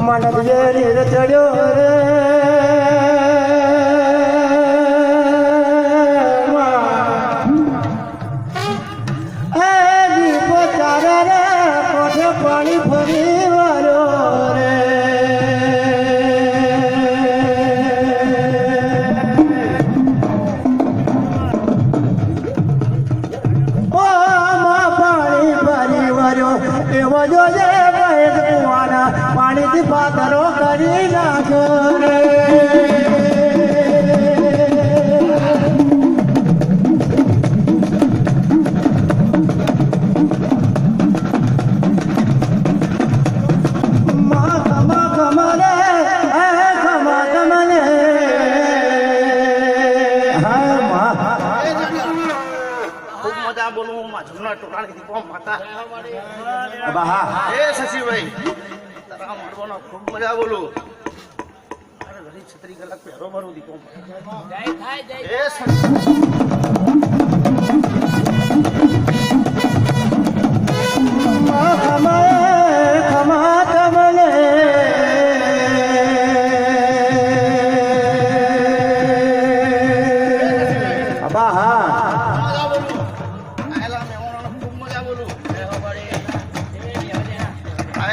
મને ઘેરી ચડ્યો રે પાણી ફરી વાળો રે એવો જોજે ભેદ કુવાના પાણીથી પાથરો કરી નાખો રે. ખૂબ બોલવું માં જૂના ટોળાની કોમ માતા. અબા એ શશીભાઈ તારા મળવાનો ખૂબ મજા બોલું. છત્રી કલાક પહેરો ભરું દીપો એ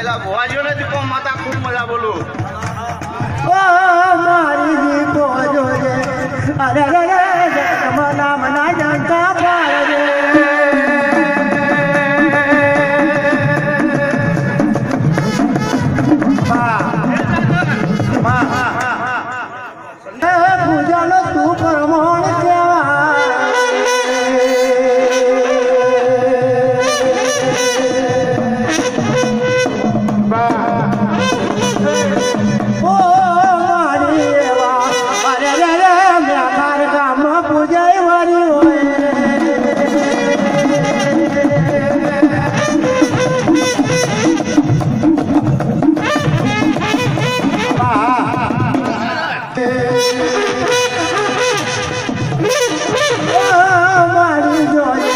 આયેલા ભુવાજીઓને દીકો માતા ખૂબ મજા બોલું ઓ મારી દીકો જોજે અરે રે રે તમારા મના જંકા પાડે તું પ્રમાણ મારી જોડે